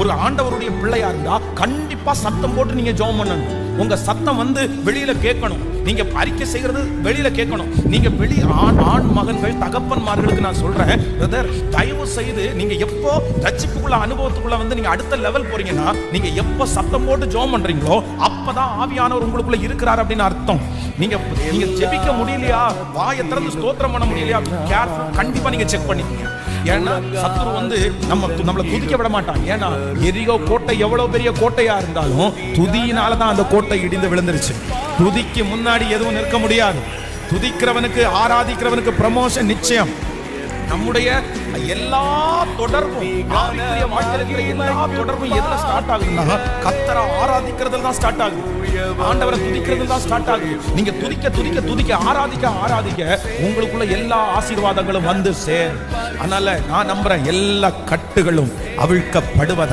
ஒரு ஆண்டவருடைய பிள்ளையா இருந்தா கண்டிப்பா சத்தம் போட்டு நீங்க ஜெபம் பண்ணணும். உங்க சத்தம் வந்து வெளியில கேட்கணும். நீங்க அறிக்கை செய்யறது வெளியில கேட்கணும். நீங்க வெளி ஆண் ஆண் மகன்கள் தகப்பன்மார்களுக்கு நான் சொல்றேன் பிரதர் தயவு செய்து நீங்க எப்போ ரட்சிப்புக்குள்ள அனுபவத்துக்குள்ள வந்து நீங்க அடுத்த லெவல் போறீங்கன்னா நீங்க எப்போ சத்தம் போட்டு ஜோம் பண்றீங்களோ அப்பதான் ஆவியானவர் உங்களுக்குள்ள இருக்கிறார் அப்படின்னு அர்த்தம். நீங்க நீங்க ஜெபிக்க முடியலையா? வாயை திறந்து ஸ்தோத்திரம் பண்ண முடியலையா? கேர்ஃபுல் கண்டிப்பா நீங்க செக் பண்ணிக்கோங்க. ஏன்னா சத்துரு வந்து நம்ம நம்மளை துதிக்க விட மாட்டான். ஏன்னா எரியோ கோட்டை எவ்வளவு பெரிய கோட்டையா இருந்தாலும் துதியினால தான் அந்த கோட்டை இடிந்து விழுந்துருச்சு. துதிக்கு முன்னாடி எதுவும் நிற்க முடியாது. துதிக்கிறவனுக்கு ஆராதிக்கிறவனுக்கு ப்ரமோஷன் நிச்சயம். நம்முடைய எல்லா தொடர்பும் ஆவிக்குரிய வாழ்க்கையில இருக்கிற எல்லா தொடர்பும் எதுல ஸ்டார்ட் ஆகுதுன்னா கத்தரை ஆராதிக்கிறதுல தான் ஸ்டார்ட் ஆகுது. ஆண்டவரை துதிக்கிறது தான் ஸ்டார்ட் ஆகுது. நீங்க துதிக்க துதிக்க துதிக்க ஆராதிக்க ஆராதிக்க உங்களுக்குள்ள எல்லா ஆசீர்வாதங்களும் வந்து சேரும். அதனால நான் நம்புறேன் எல்லா கட்டுகளும் அவிழ்க்கப்படுவதா